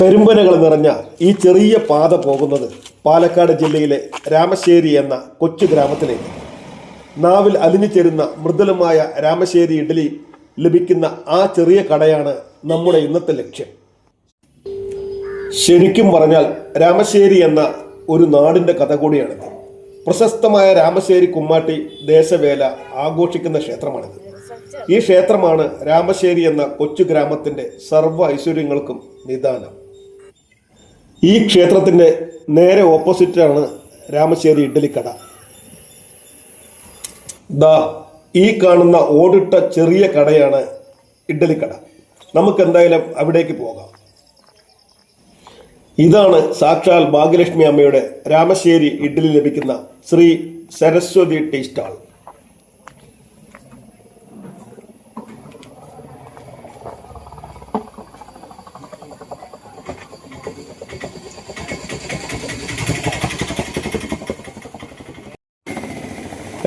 കരിമ്പനകൾ നിറഞ്ഞ ഈ ചെറിയ പാത പോകുന്നത് പാലക്കാട് ജില്ലയിലെ രാമശ്ശേരി എന്ന കൊച്ചു ഗ്രാമത്തിലേക്ക്. നാവിൽ അലിഞ്ഞു ചേരുന്ന മൃദുലമായ രാമശ്ശേരി ഇഡ്ഡലി ലഭിക്കുന്ന ആ ചെറിയ കടയാണ് നമ്മുടെ ഇന്നത്തെ ലക്ഷ്യം. ശരിക്കും പറഞ്ഞാൽ രാമശ്ശേരി എന്ന ഒരു നാടിന്റെ കഥ കൂടിയാണിത്. പ്രശസ്തമായ രാമശ്ശേരി കുമ്മാട്ടി ദേശവേല ആഘോഷിക്കുന്ന ക്ഷേത്രമാണിത്. ഈ ക്ഷേത്രമാണ് രാമശ്ശേരി എന്ന കൊച്ചു ഗ്രാമത്തിന്റെ സർവ ഐശ്വര്യങ്ങൾക്കും നിദാനം. ഈ ക്ഷേത്രത്തിന്റെ നേരെ ഓപ്പോസിറ്റാണ് രാമശ്ശേരി ഇഡ്ഡലിക്കട ദാ ഈ കാണുന്ന ഓടിട്ട ചെറിയ കടയാണ് ഇഡ്ഡലിക്കട നമുക്ക് എന്തായാലും അവിടേക്ക് പോകാം. ഇതാണ് സാക്ഷാൽ ഭാഗ്യലക്ഷ്മി അമ്മയുടെ രാമശ്ശേരി ഇഡ്ഡലി ലഭിക്കുന്ന ശ്രീ സരസ്വതി ടീ സ്റ്റാൾ.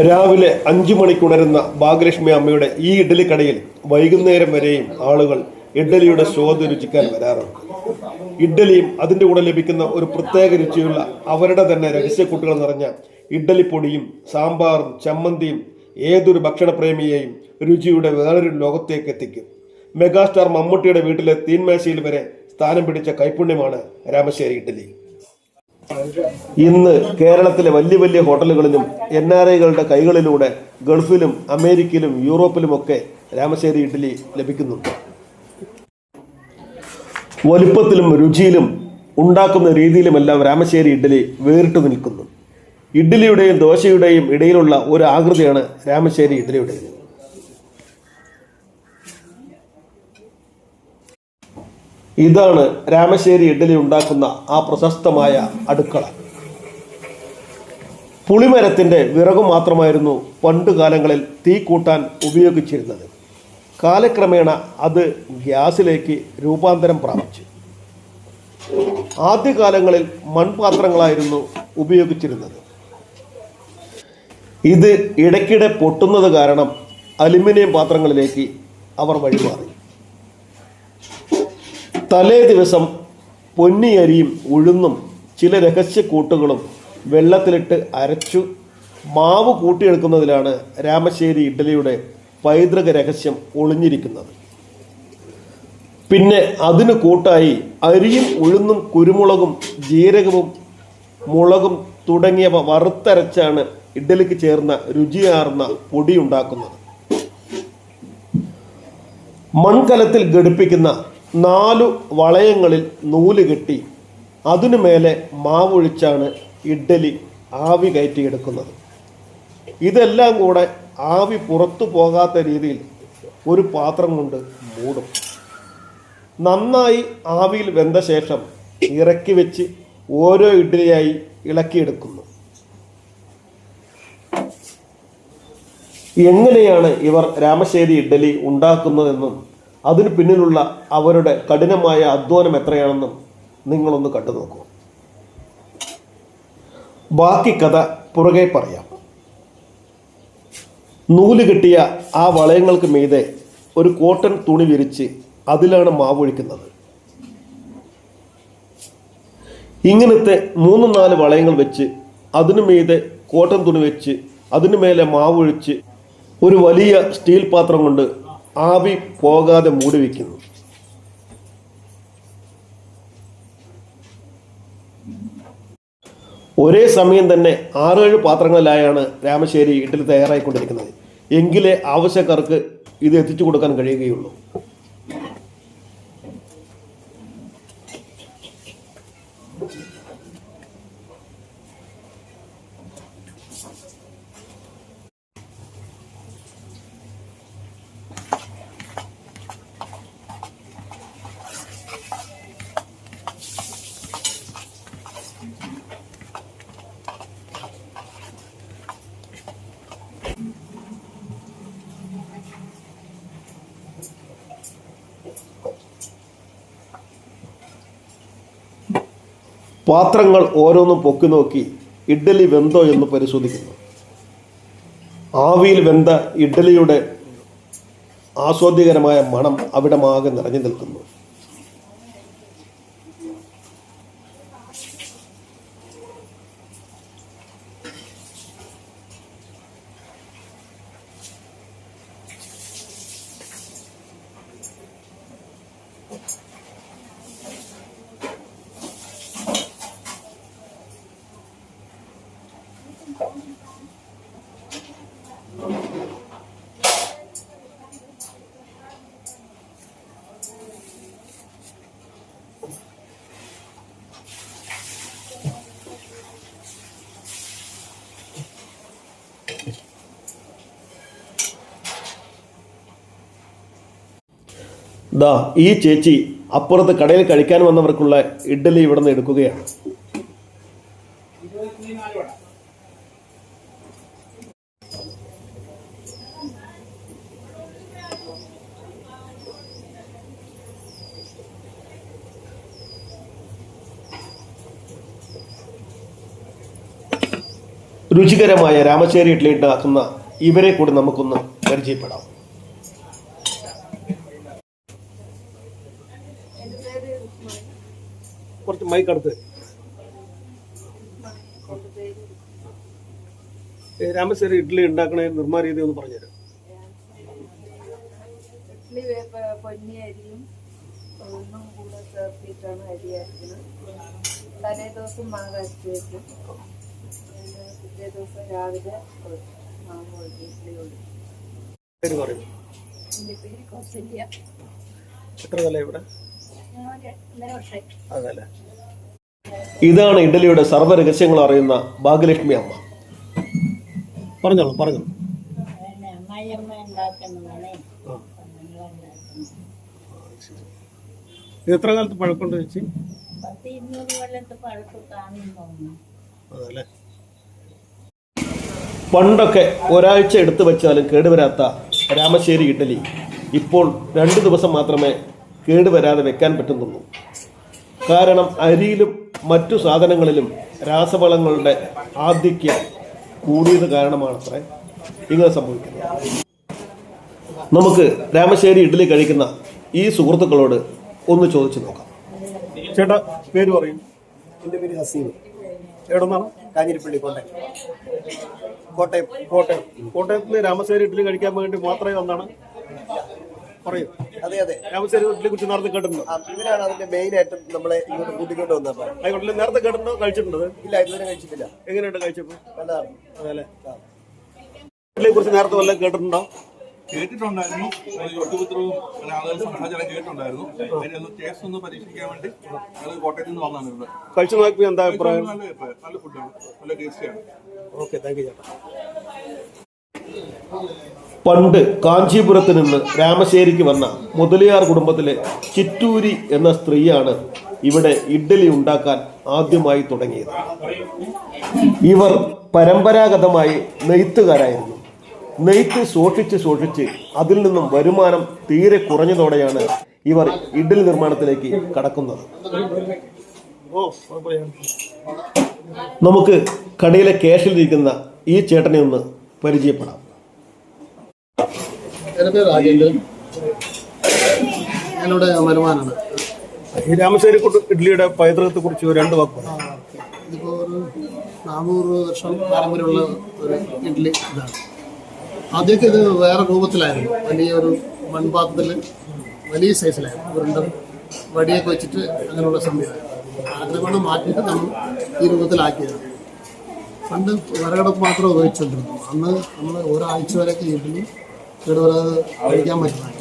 രാവിലെ അഞ്ചു മണിക്കുണരുന്ന ഭാഗ്യലക്ഷ്മി അമ്മയുടെ ഈ ഇഡ്ഡലി കടയിൽ വൈകുന്നേരം വരെയും ആളുകൾ ഇഡ്ഡലിയുടെ സ്വാദ് രുചിക്കാൻ വരാറുണ്ട്. ഇഡ്ഡലിയും അതിന്റെ കൂടെ ലഭിക്കുന്ന ഒരു പ്രത്യേക രുചിയുള്ള അവരുടെ തന്നെ രഹസ്യക്കൂട്ടുകൾ നിറഞ്ഞ ഇഡ്ഡലിപ്പൊടിയും സാമ്പാറും ചമ്മന്തിയും ഏതൊരു ഭക്ഷണപ്രേമിയെയും രുചിയുടെ വേറൊരു ലോകത്തേക്ക് എത്തിക്കും. മെഗാസ്റ്റാർ മമ്മൂട്ടിയുടെ വീട്ടിലെ തീൻമേശയിൽ വരെ സ്ഥാനം പിടിച്ച കൈപുണ്യമാണ് രാമശ്ശേരി ഇഡ്ഡലി ഇന്ന് കേരളത്തിലെ വലിയ വലിയ ഹോട്ടലുകളിലും എൻ ആർ ഐകളുടെ കൈകളിലൂടെ ഗൾഫിലും അമേരിക്കയിലും യൂറോപ്പിലുമൊക്കെ രാമശ്ശേരി ഇഡ്ഡലി ലഭിക്കുന്നുണ്ട്. വലുപ്പത്തിലും രുചിയിലും ഉണ്ടാക്കുന്ന രീതിയിലുമെല്ലാം രാമശ്ശേരി ഇഡ്ഡലി വേറിട്ട് നിൽക്കുന്നു. ഇഡ്ഡലിയുടെയും ദോശയുടെയും ഇടയിലുള്ള ഒരു ആകൃതിയാണ് രാമശ്ശേരി ഇഡ്ഡലിയുടേത്. ഇതാണ് രാമശ്ശേരി ഇഡ്ഡലി ഉണ്ടാക്കുന്ന ആ പ്രശസ്തമായ അടുക്കള. പുളിമരത്തിന്റെ വിറകു മാത്രമായിരുന്നു പണ്ട് കാലങ്ങളിൽ തീ കൂട്ടാൻ ഉപയോഗിച്ചിരുന്നത്. കാലക്രമേണ അത് ഗ്യാസിലേക്ക് രൂപാന്തരം പ്രാപിച്ചു. ആദ്യകാലങ്ങളിൽ മൺപാത്രങ്ങളായിരുന്നു ഉപയോഗിച്ചിരുന്നത്. ഇത് ഇടയ്ക്കിടെ പൊട്ടുന്നത് കാരണം അലുമിനിയം പാത്രങ്ങളിലേക്ക് അവർ വഴിമാറി. തലേ ദിവസം പൊന്നിയരിയും ഉഴുന്നും ചില രഹസ്യ കൂട്ടുകളും വെള്ളത്തിലിട്ട് അരച്ചു മാവ് കൂട്ടിയെടുക്കുന്നതിലാണ് രാമശ്ശേരി ഇഡ്ഡലിയുടെ പൈതൃക രഹസ്യം ഒളിഞ്ഞിരിക്കുന്നത്. പിന്നെ അതിന് കൂട്ടായി അരിയും ഉഴുന്നും കുരുമുളകും ജീരകവും മുളകും തുടങ്ങിയവ വറുത്തരച്ചാണ് ഇഡ്ഡലിക്ക് ചേർന്ന രുചിയാർന്ന പൊടി ഉണ്ടാക്കുന്നത്. മൺകലത്തിൽ ഘടിപ്പിക്കുന്ന നാലു വളയങ്ങളിൽ നൂൽ കെട്ടി അതിനു മേലെ മാവൊഴിച്ചാണ് ഇഡ്ഡലി ആവി കയറ്റിയെടുക്കുന്നത്. ഇതെല്ലാം കൂടെ ആവി പുറത്തു പോകാത്ത രീതിയിൽ ഒരു പാത്രം കൊണ്ട് മൂടും. നന്നായി ആവിയിൽ വെന്ത ശേഷം ഇറക്കി വെച്ച് ഓരോ ഇഡ്ഡലിയായി ഇളക്കിയെടുക്കുന്നു. എങ്ങനെയാണ് ഇവർ രാമശ്ശേരി ഇഡ്ഡലി ഉണ്ടാക്കുന്നതെന്നും അതിന് പിന്നിലുള്ള അവരുടെ കഠിനമായ അധ്വാനം എത്രയാണെന്നും നിങ്ങളൊന്ന് കണ്ടു നോക്കൂ. ബാക്കി കഥ പുറകെ പറയാം. നൂൽ കിട്ടിയ ആ വളയങ്ങൾക്ക് മീതെ ഒരു കോട്ടൺ തുണി വിരിച്ച് അതിലാണ് മാവൊഴിക്കുന്നത് ഇങ്ങനത്തെ മൂന്ന് നാല് വളയങ്ങൾ വെച്ച് അതിനു മീതെ കോട്ടൺ തുണി വെച്ച് അതിനു മേലെ മാവൊഴിച്ച് ഒരു വലിയ സ്റ്റീൽ പാത്രം കൊണ്ട് ആവി പോകാതെ മൂടി വയ്ക്കുന്നു ഒരേ സമയം തന്നെ ആറേഴ് പാത്രങ്ങളിലായാണ് രാമശ്ശേരി ഇഡ്ഡലി തയ്യാറായിക്കൊണ്ടിരിക്കുന്നത്. എങ്കിലേ ആവശ്യക്കാർക്ക് ഇത് എത്തിച്ചു കൊടുക്കാൻ കഴിയുകയുള്ളൂ. പാത്രങ്ങൾ ഓരോന്നും പൊക്കി നോക്കി ഇഡ്ഡലി വെന്തോ എന്ന് പരിശോധിക്കുന്നു. ആവിയിൽ വെന്ത ഇഡ്ഡലിയുടെ ആസ്വാദ്യകരമായ മണം അവിടമാകെ നിറഞ്ഞു നിൽക്കുന്നു. ദാ ഈ ചേച്ചി അപ്പുറത്ത് കടയിൽ കഴിക്കാൻ വന്നവർക്കുള്ള ഇഡ്ഡലി ഇവിടെ നിന്ന് എടുക്കുകയാണ്. രുചികരമായ രാമശ്ശേരി ഇഡ്ഡലി ഉണ്ടാക്കുന്ന ഇവരെ കൂടി നമുക്കൊന്ന് പരിചയപ്പെടാം. കുറച്ച് മൈക്ക് അടുത്ത് രാമശ്ശേരി ഇഡ്ഡലി ഉണ്ടാക്കണ നിർമ്മാണ രീതി ഒന്ന് പറഞ്ഞുതരാം. ഇഡ്ഡലി പൊന്നി അരിയും ഒന്നും കൂടെ ചേർത്തിട്ടാണ് അരി അരക്കുന്നത്. തലേ ദിവസം മാവ് അരച്ച് വെക്കും. പിറ്റേ ദിവസം രാവിലെ മാവ് ഒഴിക്കും. ഇഡ്ഡലി ഒഴിക്കും എത്ര വില ഇവിടെ? അതല്ലേ? ഇതാണ് ഇഡലിയുടെ സർവ രഹസ്യങ്ങൾ അറിയുന്ന ഭാഗ്യലക്ഷ്മി അമ്മ. പറഞ്ഞോളൂ പറഞ്ഞോളൂ. ഇത് എത്ര കാലത്ത് പഴക്കമുണ്ട് ചേച്ചി അതല്ലേ? പണ്ടൊക്കെ ഒരാഴ്ച എടുത്തു വെച്ചാലും കേടുവരാത്ത രാമശ്ശേരി ഇഡലി ഇപ്പോൾ രണ്ട് ദിവസം മാത്രമേ കേടുവരാതെ വെക്കാൻ പറ്റുന്നുള്ളൂ കാരണം അരിയിലും മറ്റു സാധനങ്ങളിലും രാസവളങ്ങളുടെ ആധിക്യം കൂടിയത് കാരണമാണ് അത്ര ഇങ്ങനെ സംഭവിക്കുന്നത്. നമുക്ക് രാമശ്ശേരി ഇഡ്ഡലി കഴിക്കുന്ന ഈ സുഹൃത്തുക്കളോട് ഒന്ന് ചോദിച്ചു നോക്കാം. ചേട്ടാ പേര് പറയും. എന്റെ പേര് ഹസീൻ എവിടെന്നാണ്? കാഞ്ഞിരിപ്പള്ളി കോട്ടയം. കോട്ടയം. കോട്ടയം. കോട്ടയത്തിൽ രാമശ്ശേരി ഇഡ്ഡലി കഴിക്കാൻ വേണ്ടി മാത്രമേ വന്നാണ് പറയൂ. അതെ അതെ. ഇഡ്ഡലി കുറിച്ച് നേരത്തെ കേട്ടിട്ടുണ്ടോ? ഇവരാണ് അതിന്റെ മെയിൻ ആയിട്ട് നമ്മളെ ഇങ്ങോട്ട് കൂട്ടിക്കൊണ്ട് വന്നത് ആയിക്കോട്ടെ നേരത്തെ കേട്ടിട്ടുണ്ടോ? കഴിച്ചിട്ടുണ്ടോ ഇല്ല ഇതുവരെ കഴിച്ചിട്ടില്ല. എങ്ങനെയുണ്ട് കഴിച്ചപ്പോ? നല്ലതാണ്. അതല്ലേ ആ. കുറിച്ച് നേരത്തെ വല്ലതും കേട്ടിട്ടുണ്ടോ? കേട്ടിട്ടുണ്ടായിരുന്നു. ഒട്ടുപുത്രവും ആളുകൾ സംസാരിച്ചാലും കേട്ടിട്ടുണ്ടായിരുന്നു. അതിന്റെ ഒന്ന് ടേസ്റ്റ് ഒന്ന് പരീക്ഷിക്കാൻ വേണ്ടി അത് കോട്ടയത്ത് നിന്ന് വന്നാണ് ഇവിടെ. കഴിച്ചു നോക്കി എന്താ അഭിപ്രായം? നല്ല അഭിപ്രായം. നല്ല ഫുഡാണ് നല്ല ടേസ്റ്റിയാണ് ഓക്കെ താങ്ക് യു ചേട്ടാ. പണ്ട് കാഞ്ചീപുരത്ത് നിന്ന് രാമശ്ശേരിക്ക് വന്ന മുതലിയാർ കുടുംബത്തിലെ ചിറ്റൂരി എന്ന സ്ത്രീയാണ് ഇവിടെ ഇഡ്ഡലി ഉണ്ടാക്കാൻ ആദ്യമായി തുടങ്ങിയത്. ഇവർ പരമ്പരാഗതമായി നെയ്ത്തുകാരായിരുന്നു. നെയ്ത്ത് സൂക്ഷിച്ച് സൂക്ഷിച്ച് അതിൽ നിന്നും വരുമാനം തീരെ കുറഞ്ഞതോടെയാണ് ഇവർ ഇഡ്ഡലി നിർമ്മാണത്തിലേക്ക് കടക്കുന്നത്. നമുക്ക് കടയിലെ ക്യാഷിലിരിക്കുന്ന ഈ ചേട്ടനെ ഒന്ന് പരിചയപ്പെടാം. എന്റെ പേര് രാജേന്ദ്രൻ. ഞാനിവിടെ ഈ രാമശ്ശേരി ഇഡ്ഡലിയുടെ പൈതൃകത്തെ കുറിച്ച് രണ്ട് വാക്ക് ഇതിപ്പോൾ ഒരു നാനൂറ് വർഷം പാരമ്പര്യമുള്ള ഒരു ഇഡ്ഡലി ഇതാണ്. ആദ്യമൊക്കെ ഇത് വേറെ രൂപത്തിലായിരുന്നു. വലിയൊരു മൺപാത്രത്തിൽ വലിയ സൈസിലായിരുന്നു. ഉരുണ്ട വടിയൊക്കെ വെച്ചിട്ട് അങ്ങനെയുള്ള സംവിധാനം. ആഗ്രഹം മാറ്റിയിട്ട് നമ്മൾ ഈ രൂപത്തിലാക്കിയതാണ്. പണ്ട് വിറകടപ്പ് മാത്രമേ ഉപയോഗിച്ചുകൊണ്ടിരുന്നു അന്ന് നമ്മൾ ഒരാഴ്ച വരെയൊക്കെ ഇഡ്ഡലി കേടുവരാതെ കഴിക്കാൻ പറ്റുന്നതാണ്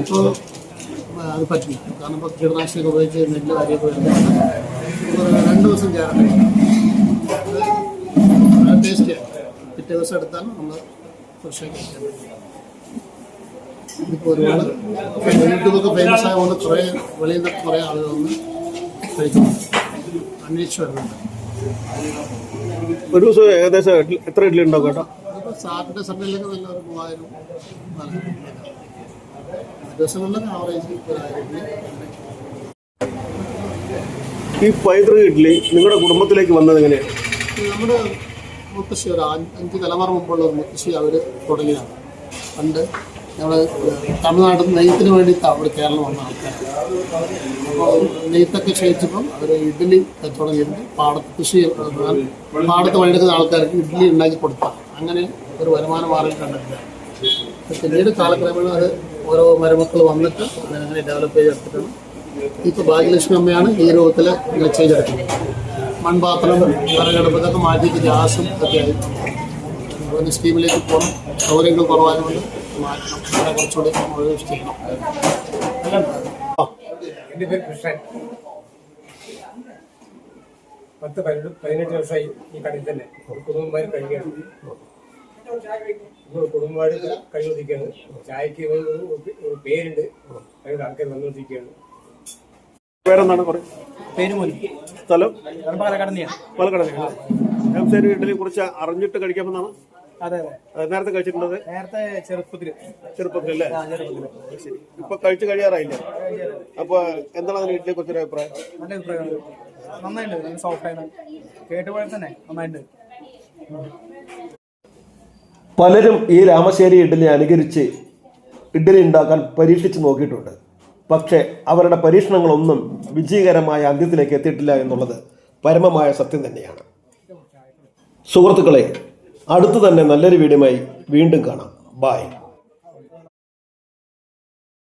ഇപ്പോൾ അത് പറ്റില്ല. കാരണം ഇപ്പോൾ കീടനാശിനിയൊക്കെ ഉപയോഗിച്ച് നെല്ല് കാര്യമൊക്കെ വരുന്നത് രണ്ട് ദിവസം ഗ്യാരണ്ടി ടേസ്റ്റിയാണ് പിറ്റേ ദിവസം എടുത്താൽ നമ്മൾ ഫ്രഷായി കഴിക്കാൻ പറ്റില്ല ഇതിപ്പോൾ ഒരുപാട് യൂട്യൂബൊക്കെ ഫേമസ് ആയതുകൊണ്ട് കുറേ വെളിയിൽ നിന്ന് കുറേ ആളുകൾ വന്ന് കഴിക്കുന്നുണ്ട്. അന്വേഷിച്ച് വരുന്നുണ്ട്. ഒരു ദിവസം ഏകദേശം എത്ര ഇഡ്ഡലി ഉണ്ടാവും കേട്ടോ? നല്ല ഒരു മൂവായിരം ദിവസങ്ങളിലൊക്കെ ആവറേജ് ഈ പൈതൃക ഇഡ്ഡലി നിങ്ങളുടെ കുടുംബത്തിലേക്ക് വന്നത് എങ്ങനെയാണ് നമ്മുടെ മുത്തശ്ശി ഒരു അഞ്ച് തലമുറ മുമ്പുള്ള ഒരു മുത്തശ്ശി അവർ തുടങ്ങിയതാണ്. പണ്ട് ഞങ്ങൾ തമിഴ്നാട്ടിൽ നെയ്ത്തിന് വേണ്ടി അവിടെ കേരളം വന്ന ആൾക്കാർ അപ്പോൾ നെയ്ത്തൊക്കെ ക്ഷയിച്ചപ്പം അവർ ഇഡ്ഡലി കച്ചവടം ചെയ്തിട്ട് പാടത്ത് കൃഷി പാടത്ത് പണിയെടുക്കുന്ന ആൾക്കാർക്ക് ഇഡ്ഡലി ഉണ്ടാക്കി കൊടുത്താൽ അങ്ങനെ ഒരു വരുമാന മാർഗം കണ്ടിട്ടില്ല. പിന്നീട് കാലക്രമേണ അത് ഓരോ മരുമക്കൾ വന്നിട്ട് അങ്ങനെ ഡെവലപ്പ് ചെയ്തെടുത്തിട്ടാണ് ഇപ്പോൾ ഭാഗ്യലക്ഷ്മി അമ്മയാണ് ഈ രൂപത്തിൽ ഇങ്ങനെ ചെയ്തെടുക്കുന്നത്. മൺപാത്രം വിറകടുപ്പ് ഇതൊക്കെ മാറ്റിയിട്ട് ഗ്യാസും ഒക്കെ ആയി. അതുപോലെ സ്റ്റീമിലേക്ക് പോകണം സൗകര്യങ്ങൾ കുറവായതുകൊണ്ട് മാറ്റണം. കുറച്ചുകൂടി ചെയ്യണം. എന്റെ പേര് കൃഷ്ണൻ പത്ത് പതിനെട്ട് പതിനെട്ട് വർഷമായി ഈ കടയിൽ തന്നെ. കുടുംബമായി കഴിക്കുകയാണ് കുടുംബമായിട്ട് കഴിവൊത്തിക്കാണ് ചായക്ക് ഒരു പേരുണ്ട്. അതിന് ആൾക്കാർ വന്നുകൊണ്ടിരിക്കുകയാണ്. പേരെന്താണ്? പറയും. പേര് മോനി. സ്ഥലം? പാലക്കാട്. പാലക്കാട് രാമശ്ശേരി ഇഡ്ഡലിയെ കുറിച്ച് അറിഞ്ഞിട്ട് കഴിക്കാമെന്നാണ്. അതെ അതെ. നേരത്തെ കഴിച്ചിട്ടുള്ളത് നേരത്തെ ചെറുപ്പത്തിൽ അല്ലേ ശരി. ഇപ്പൊ കഴിച്ചു കഴിയാറായില്ലേ? അപ്പൊ എന്താണ് അതിന് ഇഡ്ഡലിയെ കുറിച്ചൊരു അഭിപ്രായം? നല്ല അഭിപ്രായമാണ് നന്നായിട്ടുണ്ട് നല്ല സോഫ്റ്റ് ആണ്. കേട്ടുപോലെ തന്നെ നന്നായിട്ടുണ്ട് പലരും ഈ രാമശ്ശേരി ഇഡ്ഡലി അനുകരിച്ച് ഇഡ്ഡലി ഉണ്ടാക്കാൻ പരീക്ഷിച്ച് നോക്കിയിട്ടുണ്ട്. പക്ഷേ അവരുടെ പരീക്ഷണങ്ങളൊന്നും വിജയകരമായ അന്ത്യത്തിലേക്ക് എത്തിയിട്ടില്ല എന്നുള്ളത് പരമമായ സത്യം തന്നെയാണ്. സുഹൃത്തുക്കളെ അടുത്തു തന്നെ നല്ലൊരു വീഡിയോമായി വീണ്ടും കാണാം. ബായ്